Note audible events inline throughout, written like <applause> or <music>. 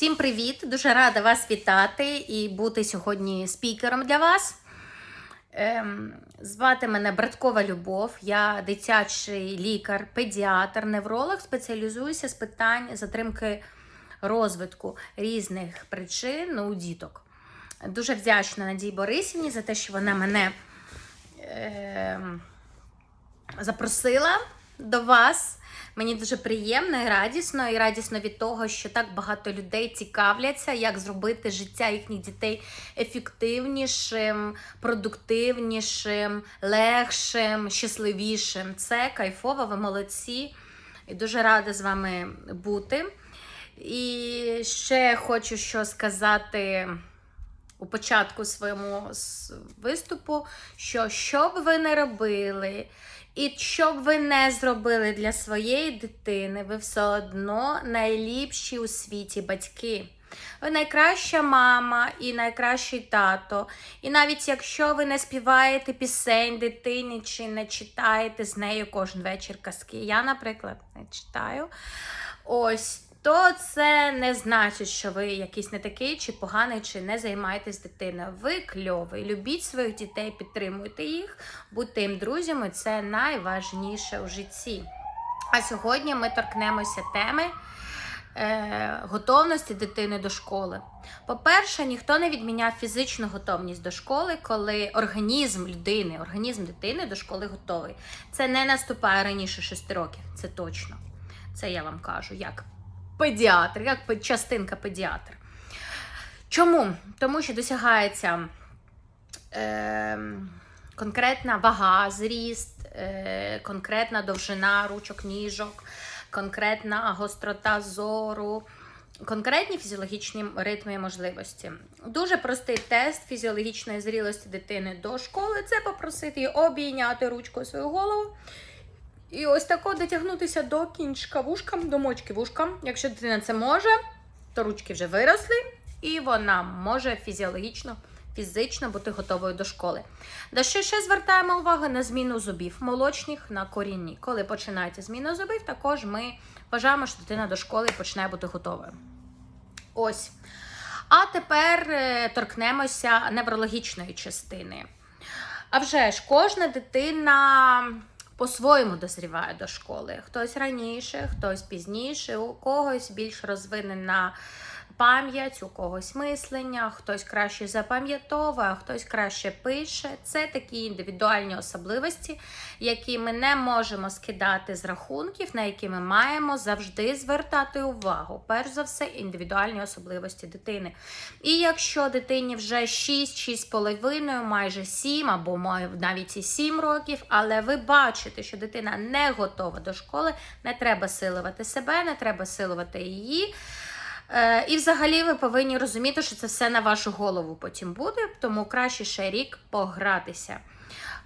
Всім привіт! Дуже рада вас вітати і бути сьогодні спікером для вас. Ем, звати мене Браткова Любов, я дитячий лікар, педіатр, невролог, спеціалізуюся з питань затримки розвитку різних причин у діток. Дуже вдячна Надії Борисівні за те, що вона мене ем, запросила до вас. Мені дуже приємно і радісно, і радісно від того, що так багато людей цікавляться, як зробити життя їхніх дітей ефективнішим, продуктивнішим, легшим, щасливішим. Це кайфово, ви молодці. І дуже рада з вами бути. І ще хочу що сказати у початку своєму виступу, що що б ви не робили, і що б ви не зробили для своєї дитини, ви все одно найліпші у світі батьки. Ви найкраща мама і найкращий тато. І навіть якщо ви не співаєте пісень дитині чи не читаєте з нею кожен вечір казки, я, наприклад, не читаю. Ось. То це не значить, що ви якийсь не такий, чи поганий, чи не займаєтесь дитиною. Ви кльовий. Любіть своїх дітей, підтримуйте їх, будьте їм друзями. Це найважніше у житті. А сьогодні ми торкнемося теми е, готовності дитини до школи. По-перше, ніхто не відміняв фізичну готовність до школи, коли організм людини, організм дитини до школи готовий. Це не наступає раніше 6 років, це точно. Це я вам кажу, як педіатр, як частинка педіатр. Чому? Тому що досягається е, конкретна вага, зріст, е, конкретна довжина ручок, ніжок, конкретна гострота зору. Конкретні фізіологічні ритми і можливості. Дуже простий тест фізіологічної зрілості дитини до школи це попросити її обійняти ручкою свою голову і ось тако дотягнутися до кінчика вушка, до мочки вушка. Якщо дитина це може, то ручки вже виросли, і вона може фізіологічно, фізично бути готовою до школи. На що ще звертаємо увагу на зміну зубів молочних на корінні. Коли починається зміна зубів, також ми вважаємо, що дитина до школи починає бути готовою. Ось. А тепер е, торкнемося неврологічної частини. А вже ж кожна дитина по-своєму дозріває до школи. Хтось раніше, хтось пізніше, у когось більш розвинена пам'ять, у когось мислення, хтось краще запам'ятовує, хтось краще пише. Це такі індивідуальні особливості, які ми не можемо скидати з рахунків, на які ми маємо завжди звертати увагу. Перш за все, індивідуальні особливості дитини. І якщо дитині вже 6, 6,5, майже 7 або навіть і 7 років, але ви бачите, що дитина не готова до школи, не треба силувати себе, не треба силувати її. Е, І взагалі ви повинні розуміти, що це все на вашу голову потім буде, тому краще ще рік погратися.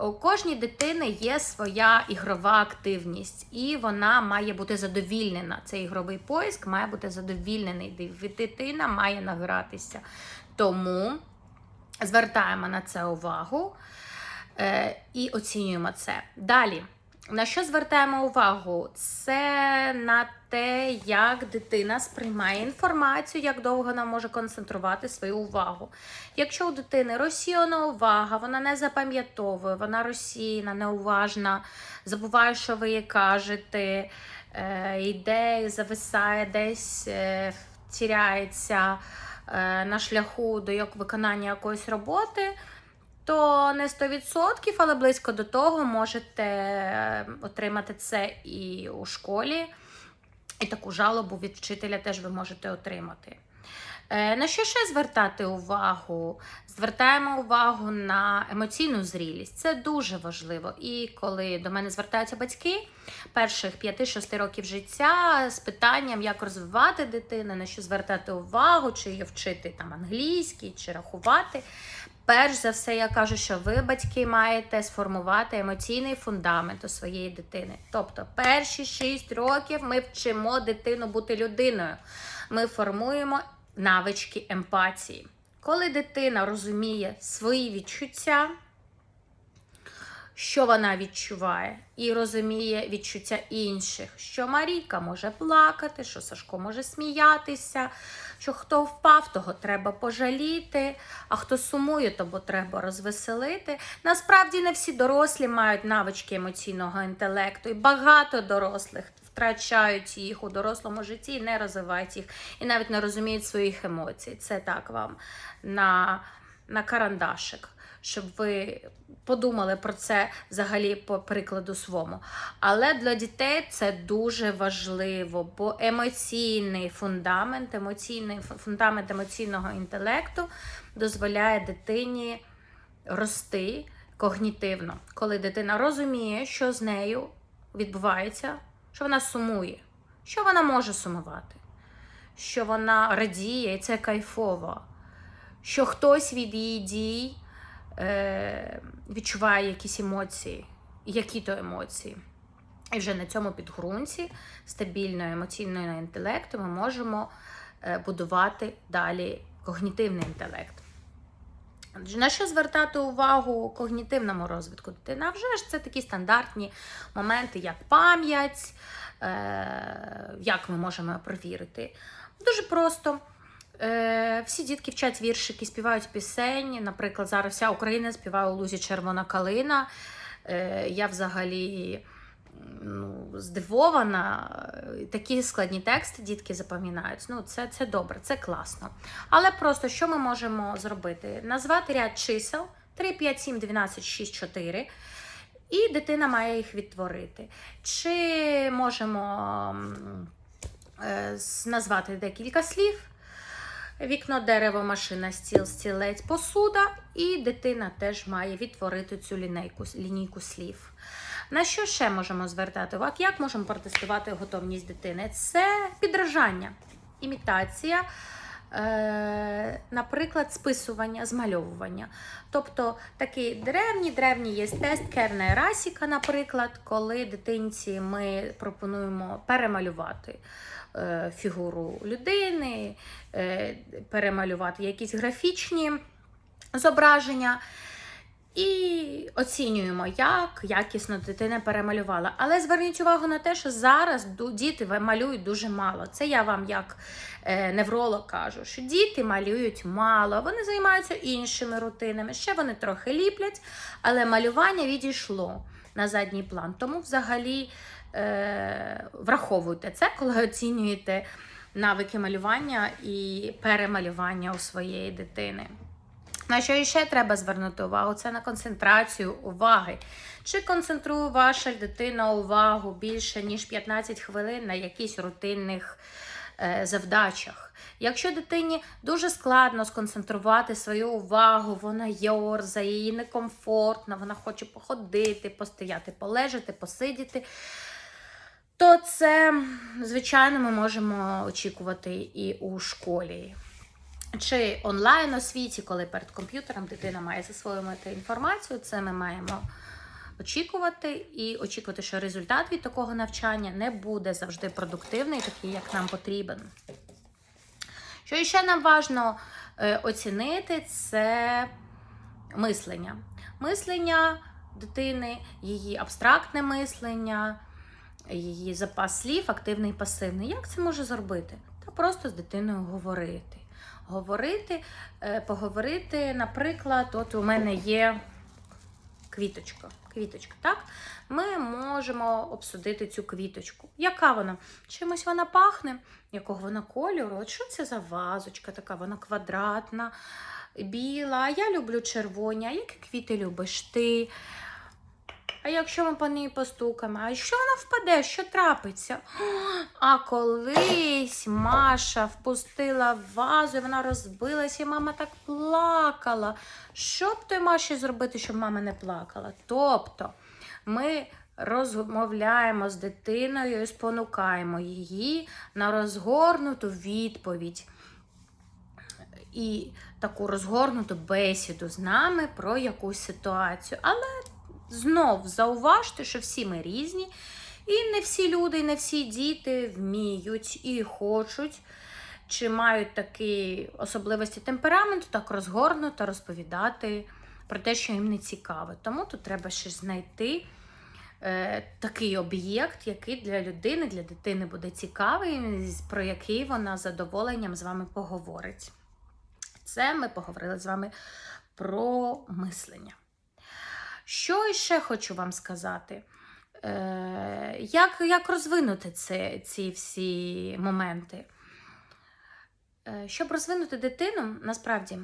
У кожній дитини є своя ігрова активність, і вона має бути задовільнена. Цей ігровий поиск має бути задовільнений. Дитина має награтися. Тому звертаємо на це увагу е, і оцінюємо це. Далі. На що звертаємо увагу? Це на те, як дитина сприймає інформацію, як довго вона може концентрувати свою увагу. Якщо у дитини розсіяна увага, вона не запам'ятовує, вона розсіяна, неуважна, забуває, що ви їй кажете, е, йде, зависає десь, е, тіряється е, на шляху до виконання якоїсь роботи то не 100%, але близько до того можете е, отримати це і у школі. І таку жалобу від вчителя теж ви можете отримати. Е, На що ще звертати увагу? Звертаємо увагу на емоційну зрілість. Це дуже важливо. І коли до мене звертаються батьки перших 5-6 років життя з питанням, як розвивати дитину, на що звертати увагу, чи її вчити там англійський, чи рахувати. Перш за все, я кажу, що ви, батьки, маєте сформувати емоційний фундамент у своєї дитини. Тобто, перші 6 років ми вчимо дитину бути людиною. Ми формуємо навички емпатії. Коли дитина розуміє свої відчуття, що вона відчуває, і розуміє відчуття інших, що Марійка може плакати, що Сашко може сміятися, що хто впав, того треба пожаліти, а хто сумує, того треба розвеселити. Насправді не всі дорослі мають навички емоційного інтелекту, і багато дорослих втрачають їх у дорослому житті і не розвивають їх, і навіть не розуміють своїх емоцій. Це так вам на, на карандашик. Щоб ви подумали про це взагалі по прикладу своєму. Але для дітей це дуже важливо, бо емоційний фундамент, емоційний фундамент емоційного інтелекту дозволяє дитині рости когнітивно, коли дитина розуміє, що з нею відбувається, що вона сумує, що вона може сумувати, що вона радіє, і це кайфово, що хтось від її дій е, відчуває якісь емоції, які то емоції. І вже на цьому підґрунті стабільного емоційного інтелекту ми можемо е, будувати далі когнітивний інтелект. На що звертати увагу когнітивному розвитку дитини? А вже ж це такі стандартні моменти, як пам'ять, е, як ми можемо провірити. Дуже просто. Е, всі дітки вчать віршики, співають пісень. Наприклад, зараз вся Україна співає у лузі Червона калина. Е, я взагалі ну, здивована. Такі складні тексти дітки запам'ятають. Ну, це, це добре, це класно. Але просто що ми можемо зробити? Назвати ряд чисел 3, 5, 7, 12, 6, 4. І дитина має їх відтворити. Чи можемо е, назвати декілька слів? Вікно, дерево, машина, стіл, стілець, посуда, і дитина теж має відтворити цю лінійку, лінійку слів. На що ще можемо звертати увагу? Як можемо протестувати готовність дитини? Це підражання, імітація, е, наприклад, списування, змальовування. Тобто такий древній, древній є тест Керна Расіка, наприклад, коли дитинці ми пропонуємо перемалювати фігуру людини, е, перемалювати якісь графічні зображення. І оцінюємо, як якісно дитина перемалювала. Але зверніть увагу на те, що зараз діти малюють дуже мало. Це я вам як е, невролог кажу, що діти малюють мало, вони займаються іншими рутинами. Ще вони трохи ліплять, але малювання відійшло на задній план. Тому взагалі е, враховуйте це, коли оцінюєте навики малювання і перемалювання у своєї дитини. На що ще треба звернути увагу? Це на концентрацію уваги. Чи концентрує ваша дитина увагу більше, ніж 15 хвилин на якісь рутинних е, завдачах? Якщо дитині дуже складно сконцентрувати свою увагу, вона йорзає, їй некомфортно, вона хоче походити, постояти, полежати, посидіти, то це, звичайно, ми можемо очікувати і у школі. Чи онлайн освіті, коли перед комп'ютером дитина має засвоювати інформацію, це ми маємо очікувати і очікувати, що результат від такого навчання не буде завжди продуктивний, такий, як нам потрібен. Що ще нам важливо е, оцінити, це мислення. Мислення дитини, її абстрактне мислення, її запас слів, активний і пасивний. Як це може зробити? Та просто з дитиною говорити. Говорити, е, поговорити, наприклад, от у мене є квіточка. Квіточка, так? Ми можемо обсудити цю квіточку. Яка вона? Чимось вона пахне, якого вона кольору? От що це за вазочка така? Вона квадратна, біла. Я люблю червоні. А які квіти любиш ти? А якщо ми по ній постукаємо, а якщо вона впаде, що трапиться? <gasps> А колись Маша впустила вазу, і вона розбилася, і мама так плакала. Що б той Маші зробити, щоб мама не плакала? Тобто ми розмовляємо з дитиною і спонукаємо її на розгорнуту відповідь і таку розгорнуту бесіду з нами про якусь ситуацію. Але знов зауважте, що всі ми різні, і не всі люди, і не всі діти вміють і хочуть, чи мають такі особливості темпераменту, так розгорнуто розповідати про те, що їм не цікаво. Тому тут треба ще знайти е, такий об'єкт, який для людини, для дитини буде цікавий, про який вона з задоволенням з вами поговорить. Це ми поговорили з вами про мислення. Що ще хочу вам сказати? Е, як, як розвинути це, ці всі моменти? Е, щоб розвинути дитину, насправді,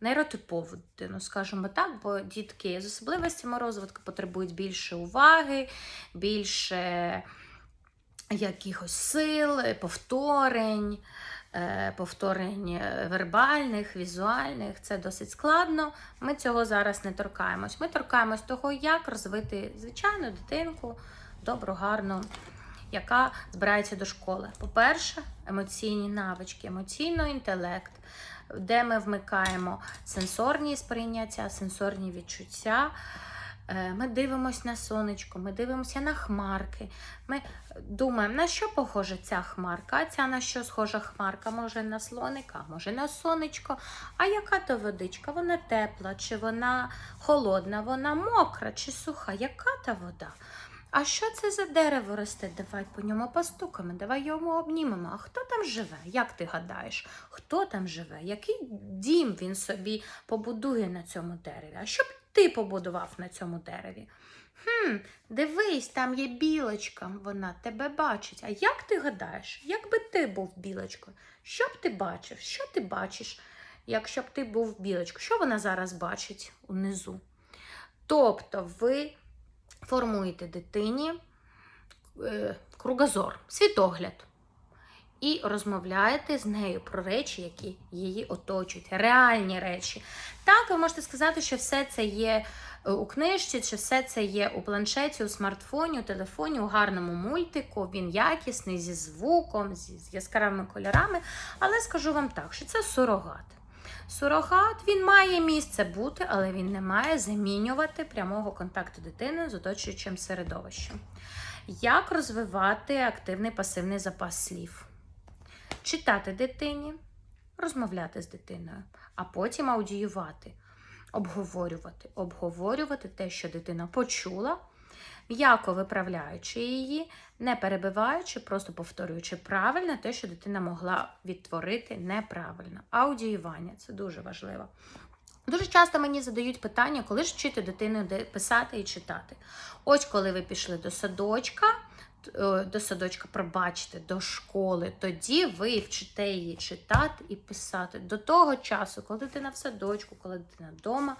нейротипову дитину, скажімо так, бо дітки з особливостями розвитку потребують більше уваги, більше якихось сил, повторень, повторень е, вербальних, візуальних. Це досить складно. Ми цього зараз не торкаємось. Ми торкаємось того, як розвити звичайну дитинку, добру, гарну, яка збирається до школи. По-перше, емоційні навички, емоційний інтелект, де ми вмикаємо сенсорні сприйняття, сенсорні відчуття. Е, Ми дивимося на сонечко, ми дивимося на хмарки. Ми думаємо, на що похожа ця хмарка, а ця на що схожа хмарка? Може на слоника, може на сонечко. А яка то водичка? Вона тепла, чи вона холодна, вона мокра, чи суха? Яка та вода? А що це за дерево росте? Давай по ньому постукаємо, давай йому обнімемо. А хто там живе? Як ти гадаєш? Хто там живе? Який дім він собі побудує на цьому дереві? А що ти побудував на цьому дереві? Хм, дивись, там є білочка, вона тебе бачить. А як ти гадаєш, якби ти був білочкою? Що б ти бачив? Що ти бачиш, якщо б ти був білочкою? Що вона зараз бачить унизу? Тобто ви формуєте дитині е, кругозор, світогляд. І розмовляєте з нею про речі, які її оточують, реальні речі. Так, ви можете сказати, що все це є е, у книжці, чи все це є у планшеті, у смартфоні, у телефоні, у гарному мультику. Він якісний зі звуком, з яскравими кольорами. Але скажу вам так, що це сурогат. Сурогат він має місце бути, але він не має замінювати прямого контакту дитини з оточуючим середовищем. Як розвивати активний пасивний запас слів? Читати дитині, розмовляти з дитиною, а потім аудіювати, обговорювати, обговорювати те, що дитина почула, м'яко виправляючи її, не перебиваючи, просто повторюючи правильно те, що дитина могла відтворити неправильно. Аудіювання це дуже важливо. Дуже часто мені задають питання, коли ж вчити дитину писати і читати. Ось коли ви пішли до садочка, до садочка, пробачте, до школи, тоді ви вчите її читати і писати. До того часу, коли дитина в садочку, коли дитина вдома,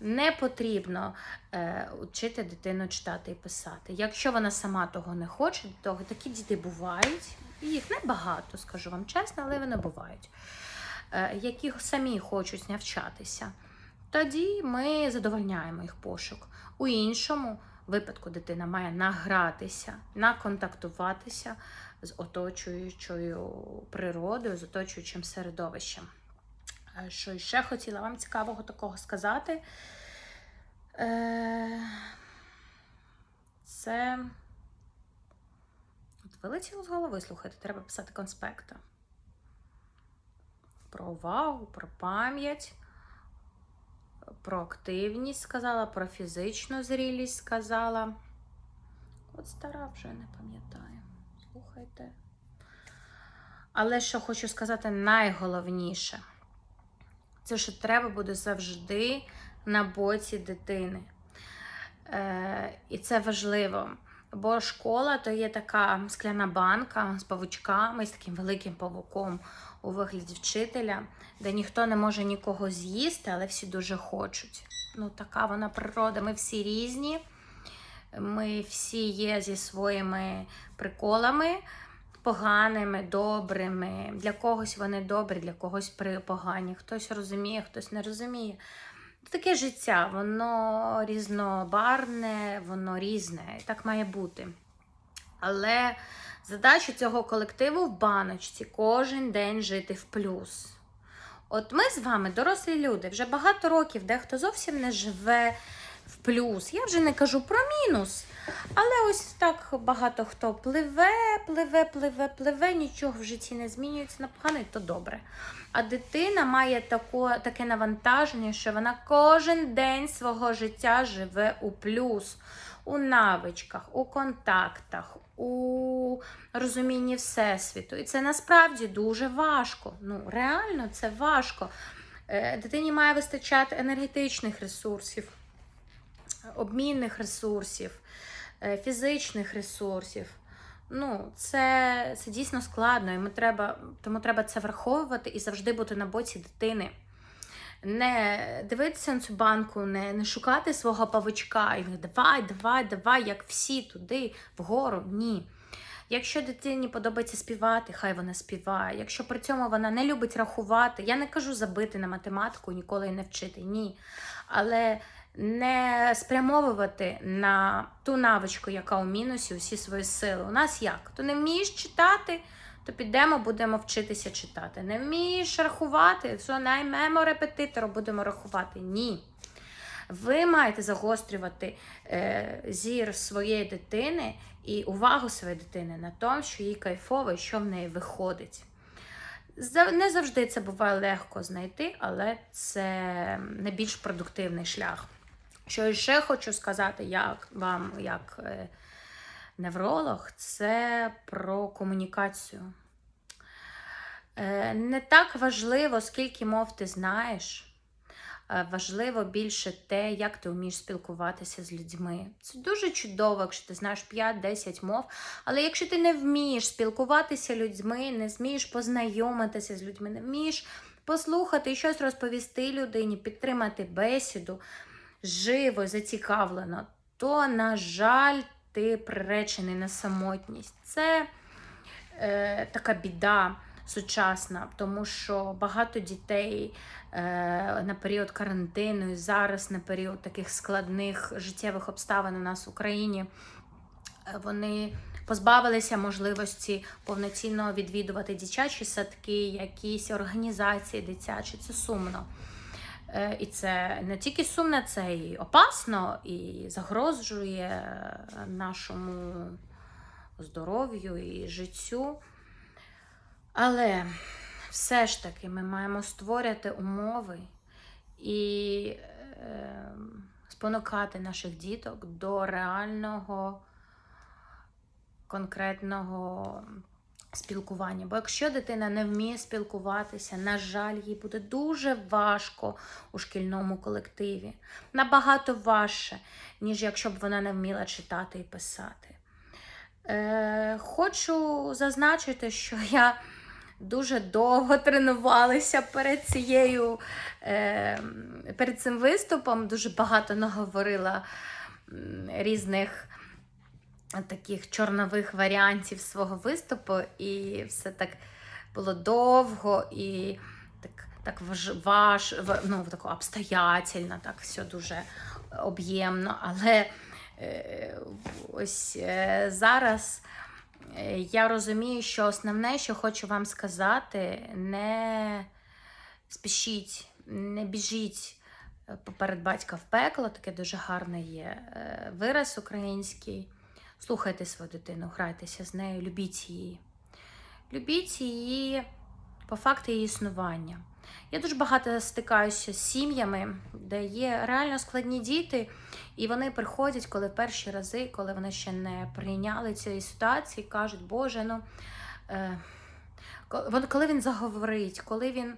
не потрібно е, вчити дитину читати і писати. Якщо вона сама того не хоче, то такі діти бувають. Їх небагато, скажу вам чесно, але вони бувають, е, які самі хочуть навчатися. Тоді ми задовольняємо їх пошук. У іншому випадку дитина має награтися, наконтактуватися з оточуючою природою, з оточуючим середовищем. Е, Що ще хотіла вам цікавого такого сказати? Е, Це. От вилетіло з голови, слухайте, треба писати конспекти. Про увагу, про пам'ять, про активність сказала, про фізичну зрілість сказала. От стара вже не пам'ятаю. Слухайте. Але що хочу сказати найголовніше, це що треба буде завжди на боці дитини. Е, і це важливо. Бо школа то є така скляна банка з павучками, з таким великим павуком у вигляді вчителя, де ніхто не може нікого з'їсти, але всі дуже хочуть. Ну, така вона природа. Ми всі різні. Ми всі є зі своїми приколами, поганими, добрими. Для когось вони добрі, для когось погані. Хтось розуміє, хтось не розуміє. Таке життя, воно різнобарне, воно різне, і так має бути. Але задача цього колективу в баночці кожен день жити в плюс. От ми з вами, дорослі люди, вже багато років, дехто зовсім не живе плюс. Я вже не кажу про мінус, Але ось так багато хто пливе, пливе, пливе, пливе, нічого в житті не змінюється на то добре. А дитина має тако, таке навантаження, що вона кожен день свого життя живе у плюс, у навичках, у контактах, у розумінні Всесвіту. І це насправді дуже важко. Ну, реально, це важко. Е, Дитині має вистачати енергетичних ресурсів, обмінних ресурсів, е, фізичних ресурсів. Ну, це, це дійсно складно, і ми треба, тому треба це враховувати і завжди бути на боці дитини. Не дивитися на цю банку, не, не шукати свого павучка і давай, давай, давай, як всі туди, вгору. Ні. Якщо дитині подобається співати, хай вона співає. Якщо при цьому вона не любить рахувати, я не кажу забити на математику, ніколи не вчити, ні. Але не спрямовувати на ту навичку, яка у мінусі, усі свої сили. У нас як? То не вмієш читати, то підемо, будемо вчитися читати. Не вмієш рахувати, все, наймемо репетитора, будемо рахувати. Ні. Ви маєте загострювати е, зір своєї дитини і увагу своєї дитини на тому, що їй кайфово і що в неї виходить. Не завжди це буває легко знайти, але це найбільш продуктивний шлях. Що ще хочу сказати, як вам, як е, невролог, це про комунікацію. Е, Не так важливо, скільки мов ти знаєш. Е, Важливо більше те, як ти вмієш спілкуватися з людьми. Це дуже чудово, якщо ти знаєш 5-10 мов. Але якщо ти не вмієш спілкуватися з людьми, не змієш познайомитися з людьми, не вмієш послухати щось розповісти людині, підтримати бесіду живо, зацікавлено, то, на жаль, ти приречений на самотність. Це е, така біда сучасна, тому що багато дітей е, на період карантину і зараз на період таких складних життєвих обставин у нас в Україні. Вони позбавилися можливості повноцінно відвідувати дитячі садки, якісь організації дитячі. Це сумно. Е, І це не тільки сумно, це і опасно, і загрожує нашому здоров'ю і життю. Але все ж таки ми маємо створювати умови і е, спонукати наших діток до реального конкретного спілкування. Бо якщо дитина не вміє спілкуватися, на жаль, їй буде дуже важко у шкільному колективі. Набагато важче, ніж якщо б вона не вміла читати і писати. Е, хочу зазначити, що я дуже довго тренувалася перед цією е, перед цим виступом. Дуже багато наговорила різних таких чорнових варіантів свого виступу, і все так було довго і так, так важ, ну, тако обстоятельно, так все дуже об'ємно. Але е, ось е, зараз е, я розумію, що основне, що хочу вам сказати, не спішіть, не біжіть поперед батька в пекло, таке дуже гарне є вираз український. Слухайте свою дитину, грайтеся з нею, любіть її. Любіть її по факту її існування. Я дуже багато стикаюся з сім'ями, де є реально складні діти, і вони приходять, коли перші рази, коли вони ще не прийняли цієї ситуації, кажуть, Боже, ну е, коли він заговорить, коли він.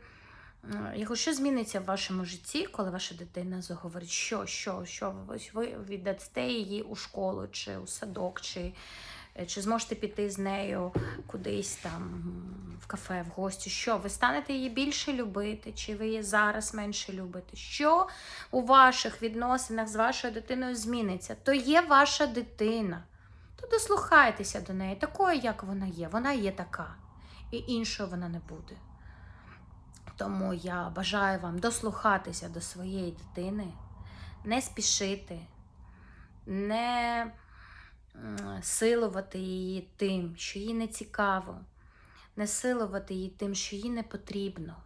Е, Його що зміниться в вашому житті, коли ваша дитина заговорить? Що, що, що? Ви віддасте її у школу, чи у садок, чи, е, чи зможете піти з нею кудись там в кафе, в гості? Що? Ви станете її більше любити, чи ви її зараз менше любите? Що у ваших відносинах з вашою дитиною зміниться? То є ваша дитина. То дослухайтеся до неї, такою, як вона є. Вона є така, і іншою вона не буде. Тому я бажаю вам дослухатися до своєї дитини, не спішити, не силувати її тим, що їй не цікаво, не силувати її тим, що їй не потрібно.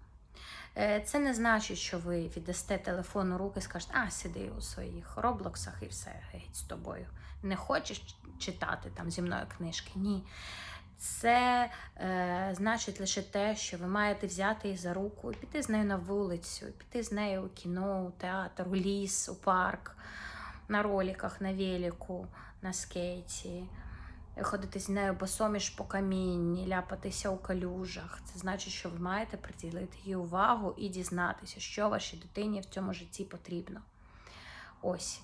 Е, Це не значить, що ви віддасте телефон у руки і скажете, а сиди у своїх роблоксах і все геть з тобою. не хочеш читати там зі мною книжки. Ні. Це е, значить лише те, що ви маєте взяти її за руку і піти з нею на вулицю, піти з нею у кіно, у театр, у ліс, у парк, на роліках, на велику, на скейті, ходити з нею босоміж по камінні, ляпатися у калюжах. Це значить, що ви маєте приділити їй увагу і дізнатися, що вашій дитині в цьому житті потрібно. Ось.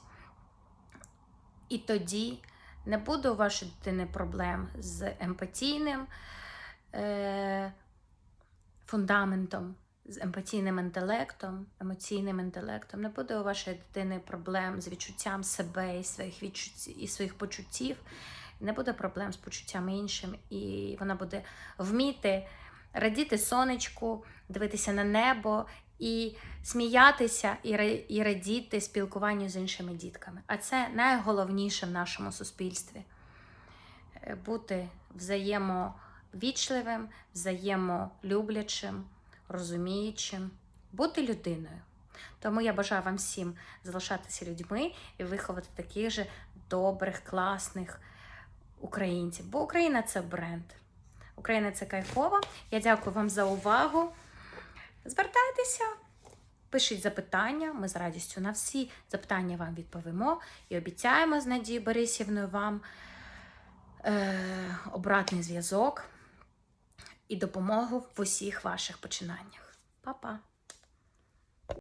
І тоді не буде у вашої дитини проблем з емпатійним е, фундаментом, з емпатійним інтелектом, емоційним інтелектом. Не буде у вашої дитини проблем з відчуттям себе і своїх відчуттів і своїх почуттів. Не буде проблем з почуттям іншим, і вона буде вміти радіти сонечку, дивитися на небо і сміятися і, ра- і радіти спілкуванню з іншими дітками. А це найголовніше в нашому суспільстві. Е, Бути взаємовічливим, взаємолюблячим, розуміючим, бути людиною. Тому я бажаю вам всім залишатися людьми і виховати таких же добрих, класних українців. Бо Україна це бренд. Україна це кайфово. Я дякую вам за увагу. Звертайтеся, пишіть запитання. Ми з радістю на всі запитання вам відповімо і обіцяємо з Надією Борисівною вам е, обратний зв'язок і допомогу в усіх ваших починаннях. Па-па!